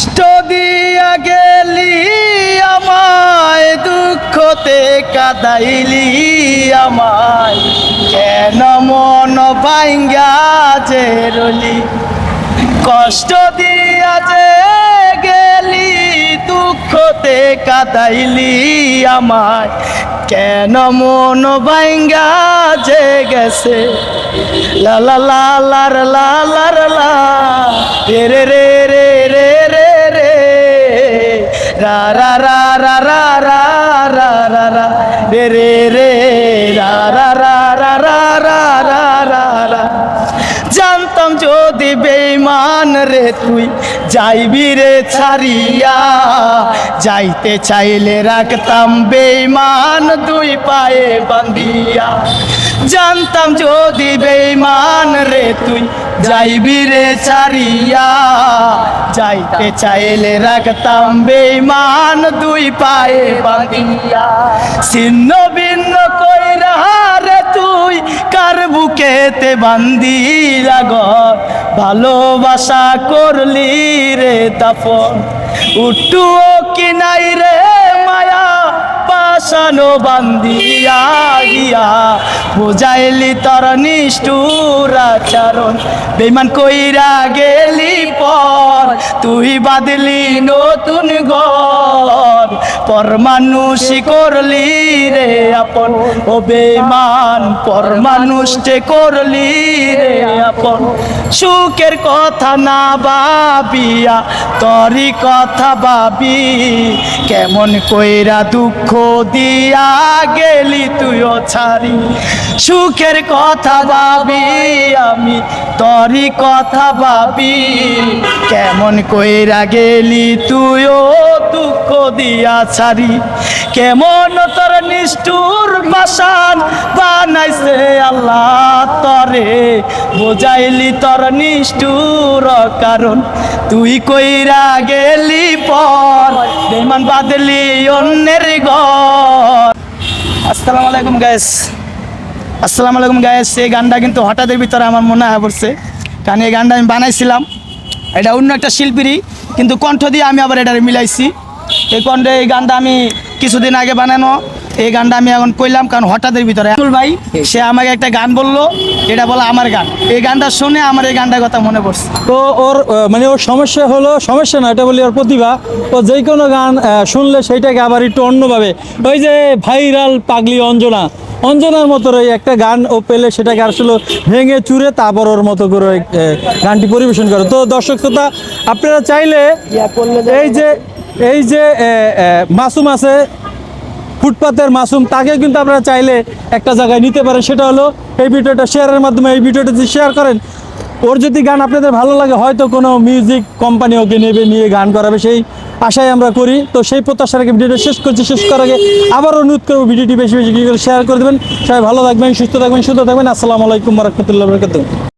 কষ্ট দিয়া গেলি, আমায় দুঃখতে কাদাইলি আমায়। কেন মন ভাঙ্গা যে রলি? কষ্ট দিয়া যে গেলি, দুঃখতে কাদাইলি আমায়। কেন মন ভাঙ্গা যে গেছে? লা লা লা লা রে রে রে রা রা রা রা রা রা রা রা রা রে রে রে রা রা রা রা রা রা রা রা জানতাম যদি বেইমান রে তুই যাইবি রে ছাড়িয়া যাইতে চাইলে রাখতাম বেইমান দুই পায়ে বান্ধিয়া জানতাম যদি বেইমান রে তুই, যাইবি রে ছাড়িয়া। যাইতে চাইলে রাখতাম বেইমান দুই পায়ে বাঁধিয়া। ছিন্ন ভিন্ন কইরা রে তুই, কার বুকেতে বান্দি ঘর ভালোবাসা করলি রে তাফন উঠুও কি নাই রে মায়া? পাশানো বান্দিয়া গিয়া, বুঝাইলি তোর নিষ্ঠুর আচরণ। বেমান কইরা গেলি পর, তুই বাদলি নতুন ঘর। পর মানুষই করলি রে আপন, ও বেমান পর মানুষকে করলি রে আপন। সুখের কথা না ভাবিয়া, তরি কথা ভাবি, কেমন কইরা দুঃখ দিয়া গেলি তুইও ছাড়ি। সুখের কথা ভাবি আমি, তরি কথা ভাবি, কেমন কইরা গেলি তুইও দুঃখ দিয়া ছাড়ি। কেমন তোর নিষ্ঠুর বাসান বানাইছে আল্লাহ বোঝাইলি তোর নিষ্ঠুর কারণ। তুই কইরা গেলি পর বেমান বাদলি অন্যের ঘর। আসসালামু আলাইকুম গাইস আসসালামু আলাইকুম গাইস এই গানটা কিন্তু হঠাৎের ভিতরে আমার মনে হয় পড়ছে। কারণ এই গানটা আমি বানাইছিলাম। এটা অন্য একটা শিল্পীরই। কিন্তু কণ্ঠ দিয়ে আমি আবার এটা মিলাইছি। এই কণ্ঠে এই গানটা আমি কিছুদিন আগে বানানো। এই গানটা আমি এখন কইলাম কারণ হঠাৎের ভিতরে। আব্দুল ভাই সে আমাকে একটা গান বলল এটা বলো আমার গান। এই গানটা শুনে আমার এই গানটার কথা মনে পড়ছে। তো ওর মানে ওর সমস্যা হলো সমস্যা না এটা বলি ওর প্রতিভা। ও যে কোনো গান আহ, শুনলে সেইটাকে আবার একটু অন্যভাবে। ওই যে ভাইরাল পাগলি অঞ্জনা। অঞ্জনার মতো ওই একটা গান ও পেলে সেটাকে আসলে ভেঙে চুরে তারপর ওর মতো করে ওই, গানটি পরিবেশন করে। তো দর্শক শ্রোতা আপনারা চাইলে এই যে এই যে মাসুম আছে ফুটপাতের মাসুম তাকে কিন্তু আপনারা চাইলে একটা জায়গায় নিতে পারেন। সেটা হলো এই ভিডিওটা শেয়ারের মাধ্যমে, এই ভিডিওটা যদি শেয়ার করেন, ওর যদি গান আপনাদের ভালো লাগে, হয়তো কোনো মিউজিক কোম্পানি ওকে নেবে, নিয়ে গান করাবে, সেই আশায় আমরা করি। তো সেই প্রত্যাশা রেখে ভিডিওটা শেষ করছি, শেষ করার আগে আবার অনুরোধ করব, ভিডিওটি বেশি বেশি করে শেয়ার করে দেবেন। সবাই ভালো থাকবেন, সুস্থ থাকবেন সুস্থ থাকবেন। আসসালামু আলাইকুম রহমতুল্লাহ বরকাতুহ।